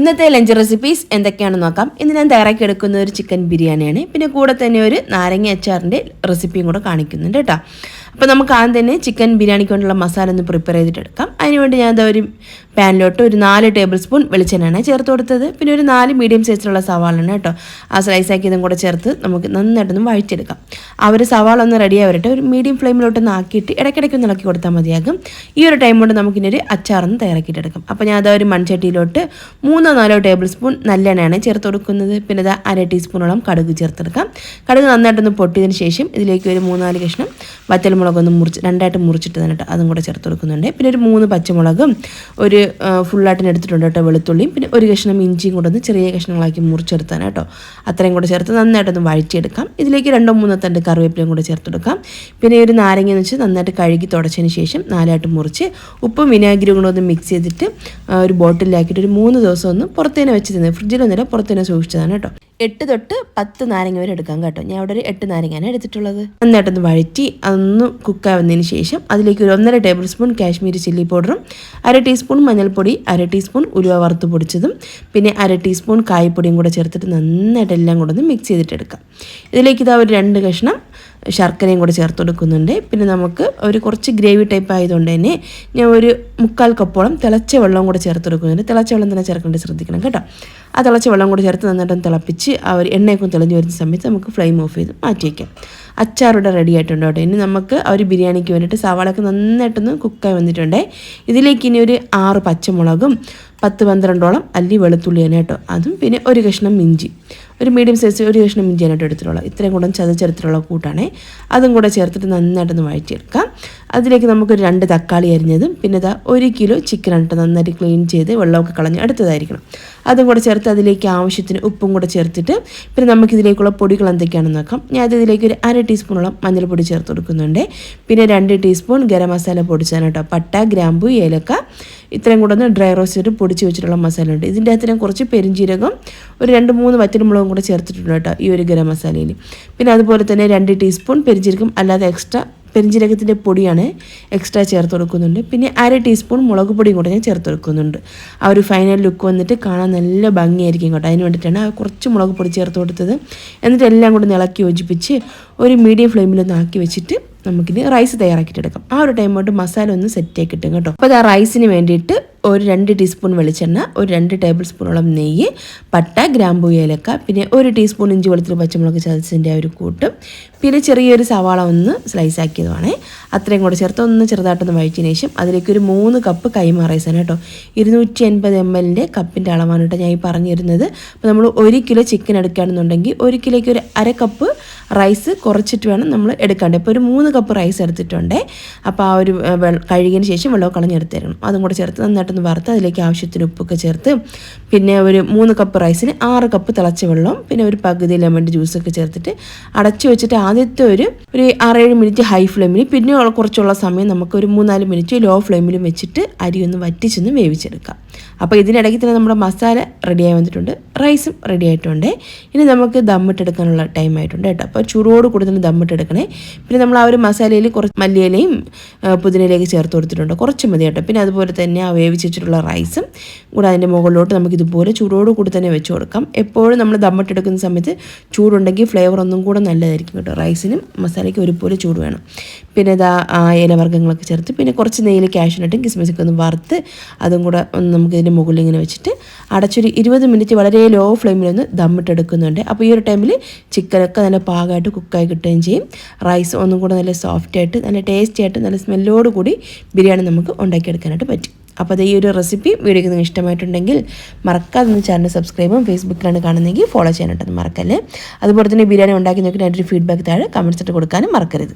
ഇന്നത്തെ lunch recipes എന്തൊക്കെയാണെന്ന് നോക്കാം. ഇന്ന് ഞാൻ തയ്യാറാക്കി എടുക്കുന്ന ഒരു ചിക്കൻ ബിരിയാണിയാണ്. പിന്നെ കൂടെ തന്നെ ഒരു നാരങ്ങ അച്ചാറിന്റെ റെസിപ്പിയും കൂടെ കാണിക്കുന്നുണ്ട് കേട്ടോ. അപ്പോൾ നമുക്ക് ആദ്യം തന്നെ ചിക്കൻ ബിരിയാണിക്ക് വേണ്ടിയുള്ള മസാല ഒന്ന് പ്രിപ്പയർ ചെയ്തിട്ട് എടുക്കാം. അതിനുവേണ്ടി ഞാൻ ഒരു പാനിലോട്ട് ഒരു നാല് ടേബിൾ സ്പൂൺ വെളിച്ചെണ്ണയാണ് ചേർത്ത് കൊടുത്തത്. പിന്നെ ഒരു നാല് മീഡിയം സൈസിലുള്ള സവാളാണ് കേട്ടോ. ആ സ്ലൈസാക്കിയതും കൂടെ ചേർത്ത് നമുക്ക് നന്നായിട്ടൊന്ന് വഴിച്ചെടുക്കാം ആ ഒരു സവാള ഒന്ന് റെഡി ആവരട്ടെ. ഒരു മീഡിയം ഫ്ലെയിമിലോട്ടൊന്ന് ആക്കിയിട്ട് ഇടയ്ക്കിടയ്ക്ക് ഒന്ന് ഇളക്കി കൊടുത്താൽ മതിയാകും. ഈ ഒരു ടൈം കൊണ്ട് നമുക്കിനൊരു അച്ചാറൊന്ന് തയ്യാറാക്കിയിട്ട് എടുക്കാം. അപ്പോൾ ഞാൻ അതാ ഒരു മൺചട്ടിയിലോട്ട് മൂന്നോ നാലോ ടേബിൾ സ്പൂൺ നല്ലെണ്ണയാണ് ചേർത്ത് കൊടുക്കുന്നത്. പിന്നെ ഇതാ അര ടീസ്പൂണോളം കടുക് ചേർത്തെടുക്കാം. കടുക് നന്നായിട്ടൊന്ന് പൊട്ടിയതിന് ശേഷം ഇതിലേക്ക് ഒരു മൂന്നാൽ കഷ്ണം വറ്റൽമുളകൊന്ന് മുറിച്ച് രണ്ടായിട്ട് മുറിച്ചിട്ട് തന്നിട്ട് അതും കൂടെ ചേർത്ത് കൊടുക്കുന്നുണ്ട്. പിന്നെ ഒരു മൂന്ന് പച്ചമുളകും ഒരു ഫുള്ളായിട്ടിന് എടുത്തിട്ടുണ്ട് കേട്ടോ വെളുത്തുള്ളിയും. പിന്നെ ഒരു കഷ്ണം ഇഞ്ചിയും കൂടെ ഒന്ന് ചെറിയ കഷ്ണങ്ങളാക്കി മുറിച്ചെടുത്താണ് കേട്ടോ. അത്രയും കൂടെ ചേർത്ത് നന്നായിട്ടൊന്ന് വഴറ്റിയെടുക്കാം. ഇതിലേക്ക് രണ്ടോ മൂന്നോ തണ്ട് കറിവേപ്പിലയും കൂടെ ചേർത്തെടുക്കാം. പിന്നെ ഒരു നാരങ്ങ എന്ന് വെച്ച് നന്നായിട്ട് കഴുകി തുടച്ചതിന് ശേഷം നാലായിട്ട് മുറിച്ച് ഉപ്പും വിനാഗിരിയും കൂടെ ഒന്ന് മിക്സ് ചെയ്തിട്ട് ഒരു ബോട്ടിലാക്കിയിട്ട് ഒരു മൂന്ന് ദിവസം ഒന്ന് പുറത്തേനെ വെച്ച് തന്നെ. ഫ്രിഡ്ജിലൊന്നുമില്ല പുറത്തേനെ സൂക്ഷിച്ചതാണ് കേട്ടോ. എട്ട് തൊട്ട് പത്ത് നാരങ്ങ വരെ എടുക്കാം കേട്ടോ. ഞാൻ അവിടെ ഒരു എട്ട് നാരങ്ങയാണ് എടുത്തിട്ടുള്ളത്. നന്നായിട്ടൊന്ന് വഴറ്റി അതൊന്ന് കുക്കാവുന്നതിന് ശേഷം അതിലേക്ക് ഒരു ഒന്നര ടേബിൾ സ്പൂൺ കാശ്മീരി ചില്ലി പൗഡറും അര ടീസ്പൂൺ മഞ്ഞൾപ്പൊടി അര ടീസ്പൂൺ ഉലുവ വറുത്ത് പൊടിച്ചതും പിന്നെ അര ടീസ്പൂൺ കായ്പൊടിയും കൂടെ ചേർത്തിട്ട് നന്നായിട്ട് എല്ലാം കൂടെ ഒന്ന് മിക്സ് ചെയ്തിട്ട് എടുക്കാം. ഇതിലേക്ക് ഇതാ ഒരു രണ്ട് കഷ്ണം ശർക്കരയും കൂടെ ചേർത്ത് കൊടുക്കുന്നുണ്ട്. പിന്നെ നമുക്ക് ഒരു കുറച്ച് ഗ്രേവി ടൈപ്പ് ആയതുകൊണ്ട് തന്നെ ഞാൻ ഒരു മുക്കാൽ കപ്പോളം തിളച്ച വെള്ളവും കൂടെ ചേർത്ത് കൊടുക്കുന്നുണ്ട്. തിളച്ച വെള്ളം തന്നെ ചേർക്കേണ്ടത് ശ്രദ്ധിക്കണം കേട്ടോ. ആ തിളച്ച വെള്ളം കൂടെ ചേർത്ത് നന്നായിട്ടൊന്ന് തിളപ്പിച്ച് ആ ഒരു എണ്ണയൊക്കെ തെളിഞ്ഞ് വരുന്ന സമയത്ത് നമുക്ക് ഫ്ലെയിം ഓഫ് ചെയ്ത് മാറ്റി വയ്ക്കാം. അച്ചാറിവിടെ റെഡി ആയിട്ടുണ്ട് കേട്ടോ. ഇനി നമുക്ക് ആ ഒരു ബിരിയാണിക്ക് വേണ്ടിയിട്ട് സവാളയൊക്കെ നന്നായിട്ടൊന്ന് കുക്കായി വന്നിട്ടുണ്ട്. ഇതിലേക്ക് ഇനി ഒരു ആറ് പച്ചമുളകും പത്ത് പന്ത്രണ്ടോളം അല്ലി വെളുത്തുള്ളി തന്നെ കേട്ടോ. അതും പിന്നെ ഒരു കഷ്ണം ഇഞ്ചി. ഒരു മീഡിയം സൈസ് ഒരു കഷ്ണം ഇഞ്ചിയാനായിട്ട് എടുത്തിട്ടുള്ള ഇത്രയും കൂടെ ചതച്ചെടുത്തിട്ടുള്ള കൂട്ടാണ്. അതും കൂടെ ചേർത്തിട്ട് നന്നായിട്ടൊന്ന് വഴറ്റിയെടുക്കാം. അതിലേക്ക് നമുക്കൊരു രണ്ട് തക്കാളി അരിഞ്ഞതും പിന്നെ ഇതാ ഒരു കിലോ ചിക്കൻ ഇട്ട് നന്നായിട്ട് ക്ലീൻ ചെയ്ത് വെള്ളമൊക്കെ കളഞ്ഞ് അടുത്തതായിരിക്കണം. അതും കൂടെ ചേർത്ത് അതിലേക്ക് ആവശ്യത്തിന് ഉപ്പും കൂടെ ചേർത്തിട്ട് പിന്നെ നമുക്കിതിലേക്കുള്ള പൊടികൾ എന്തൊക്കെയാണെന്ന് നോക്കാം. ഞാൻ ഇതിലേക്ക് ഒരു അര ടീസ്പൂണോളം മഞ്ഞൾപ്പൊടി ചേർത്ത് കൊടുക്കുന്നുണ്ട്. പിന്നെ രണ്ട് ടീസ്പൂൺ ഗരം മസാല പൊടിച്ചാണ് പട്ട ഗ്രാമ്പു ഏലക്ക. ഇത്രയും കൂടെ ഒന്ന് ഡ്രൈ റോസ്റ്റ് പൊടിച്ച് വെച്ചിട്ടുള്ള മസാല ഉണ്ട് ഇതിന്റെ അകത്ത് ഞാൻ കുറച്ച് പെരിഞ്ജീരകം ഒരു രണ്ട് മൂന്ന് വറ്റൽമുളകും കൂടെ ചേർത്തിട്ടുണ്ട് കേട്ടോ ഈ ഒരു ഗരം മസാലയിൽ. പിന്നെ അതുപോലെ തന്നെ രണ്ട് ടീസ്പൂൺ പെരിഞ്ചീരകം അല്ലാതെ എക്സ്ട്രാ പെരിഞ്ചീരകത്തിന്റെ പൊടിയാണ് എക്സ്ട്രാ ചേർത്ത് കൊടുക്കുന്നുണ്ട്. പിന്നെ അര ടീസ്പൂൺ മുളക് പൊടിയും കൂടെ ഞാൻ ചേർത്ത് കൊടുക്കുന്നുണ്ട്. ആ ഒരു ഫൈനൽ ലുക്ക് വന്നിട്ട് കാണാൻ നല്ല ഭംഗിയായിരിക്കും കേട്ടോ. അതിന് വേണ്ടിയിട്ടാണ് കുറച്ച് മുളക് പൊടി ചേർത്ത് കൊടുത്തത്. എന്നിട്ട് എല്ലാം കൂടെ ഇളക്കി യോജിപ്പിച്ച് ഒരു മീഡിയം ഫ്ലെയിമിലൊന്ന് ആക്കി വെച്ചിട്ട് നമുക്കിനി റൈസ് തയ്യാറാക്കിയിട്ടെടുക്കാം ആ ഒരു ടൈം കൊണ്ട് മസാല ഒന്ന് സെറ്റ് കിട്ടും കേട്ടോ. അപ്പോൾ ആ റൈസിന് വേണ്ടിയിട്ട് ഒരു രണ്ട് ടീസ്പൂൺ വെളിച്ചെണ്ണ ഒരു രണ്ട് ടേബിൾ സ്പൂണോളം നെയ്യ് പട്ട ഗ്രാമ്പൂ ഏലക്ക പിന്നെ ഒരു ടീസ്പൂൺ ഇഞ്ചി വെളുത്തുള്ളി പച്ചമുളക് ചതച്ചതിന്റെ ഒരു കൂട്ടും. പിന്നെ ചെറിയൊരു സവാള ഒന്ന് സ്ലൈസ് ആക്കിയതുമാണ്. അത്രയും കൂടെ ചേർത്ത് ഒന്ന് ചെറുതായിട്ടൊന്ന് വഴിച്ചതിന് ശേഷം അതിലേക്ക് ഒരു മൂന്ന് കപ്പ് കൈമാറേസാണ് റൈസാണ് കേട്ടോ. ഇരുന്നൂറ്റി എൺപത് എം എല്ലിന്റെ കപ്പിന്റെ അളവാണ് കേട്ടോ ഞാൻ ഈ പറഞ്ഞിരുന്നത്. അപ്പോൾ നമ്മൾ ഒരു കിലോ ചിക്കൻ എടുക്കുകയാണെന്നുണ്ടെങ്കിൽ ഒരു കിലോയ്ക്ക് ഒരു അര കപ്പ് റൈസ് കുറച്ചിട്ട് വേണം നമ്മൾ എടുക്കാണ്ട്. ഇപ്പോൾ ഒരു മൂന്ന് കപ്പ് റൈസ് എടുത്തിട്ടുണ്ട്. അപ്പോൾ ആ ഒരു കഴുകിയതിന് ശേഷം വെള്ളം കളഞ്ഞെടുത്ത് തരണം. അതും കൂടെ ചേർത്ത് നന്നായിട്ടൊന്ന് വറുത്ത് അതിലേക്ക് ആവശ്യത്തിന് ഉപ്പൊക്കെ ചേർത്ത് പിന്നെ ഒരു മൂന്ന് കപ്പ് റൈസിന് ആറ് കപ്പ് തിളച്ച വെള്ളം പിന്നെ ഒരു പകുതി ലെമൺ ജ്യൂസൊക്കെ ചേർത്തിട്ട് അടച്ചു വെച്ചിട്ട് ആദ്യത്തെ ഒരു ഒരു ആറേഴ് മിനിറ്റ് ഹൈ ഫ്ലെയിമിൽ പിന്നെ കുറച്ചുള്ള സമയം നമുക്ക് ഒരു മൂന്നാൽ മിനിറ്റ് ലോ ഫ്ലെയിമിലും വെച്ചിട്ട് അരി ഒന്ന് വറ്റിച്ചൊന്ന് വേവിച്ചെടുക്കാം. അപ്പോൾ ഇതിനിടയ്ക്ക് തന്നെ നമ്മുടെ മസാല റെഡിയായി വന്നിട്ടുണ്ട്. റൈസും റെഡി ആയിട്ടുണ്ട്. ഇനി നമുക്ക് ദമ്മിട്ടെടുക്കാനുള്ള ടൈം ആയിട്ടുണ്ട് കേട്ടോ. അപ്പോൾ ചൂടോട് കൂടി തന്നെ ദമ്മിട്ടെടുക്കണേ പിന്നെ നമ്മൾ ആ ഒരു മസാലയിൽ കുറച്ച് മല്ലിയിലയും പുതിനയിലേക്ക് ചേർത്ത് കൊടുത്തിട്ടുണ്ട്. കുറച്ച് മതി കേട്ടോ. പിന്നെ അതുപോലെ തന്നെ ആ വേവിച്ച് വെച്ചിട്ടുള്ള റൈസും കൂടെ അതിന്റെ മുകളിലോട്ട് നമുക്ക് ഇതുപോലെ ചൂടോട് കൂടി തന്നെ വെച്ച് കൊടുക്കാം. എപ്പോഴും നമ്മൾ ദമ്മിട്ടെടുക്കുന്ന സമയത്ത് ചൂടുണ്ടെങ്കിൽ ഫ്ലേവർ ഒന്നും കൂടെ നല്ലതായിരിക്കും കേട്ടോ. റൈസിനും മസാലയ്ക്കും ഒരുപോലെ ചൂട് വേണം. പിന്നെ ഇതാ ഇലവർഗങ്ങളൊക്കെ ചേർത്ത് പിന്നെ കുറച്ച് നെയ്യിൽ കാഷ്നട്ടും കിസ്മിസൊക്കെ ഒന്ന് വറുത്ത് അതും കൂടെ നമുക്ക് മുകളിൽ ഇങ്ങനെ വെച്ചിട്ട് അടച്ചൊരു ഇരുപത് മിനിറ്റ് വളരെ ലോ ഫ്ലെയിമിലൊന്ന് ദമ്മിട്ടെടുക്കുന്നുണ്ട് അപ്പോൾ ഈ ഒരു ടൈമിൽ ചിക്കനൊക്കെ നല്ല പാകമായിട്ട് കുക്കായി കിട്ടുകയും ചെയ്യും. റൈസ് ഒന്നും കൂടെ നല്ല സോഫ്റ്റ് ആയിട്ട് നല്ല ടേസ്റ്റി ആയിട്ട് നല്ല സ്മെല്ലോട് കൂടി ബിരിയാണി നമുക്ക് ഉണ്ടാക്കിയെടുക്കാനായിട്ട് പറ്റും. അപ്പോൾ അത് ഈ ഒരു റെസിപ്പി വീഡിയോക്ക് നിങ്ങൾക്ക് ഇഷ്ടമായിട്ടുണ്ടെങ്കിൽ മറക്കാതെ ഒന്ന് ചാനൽ സബ്സ്ക്രൈബും ഫേസ്ബുക്കിലാണ് കാണുന്നതെങ്കിൽ ഫോളോ ചെയ്യാനായിട്ടൊന്നും മറക്കല്ലേ. അതുപോലെ തന്നെ ബിരിയാണി ഉണ്ടാക്കി നോക്കി അതിന്റെ ഫീഡ്ബാക്ക് താഴെ കമൻസ് ഇട്ട് കൊടുക്കാനും മറക്കരുത്.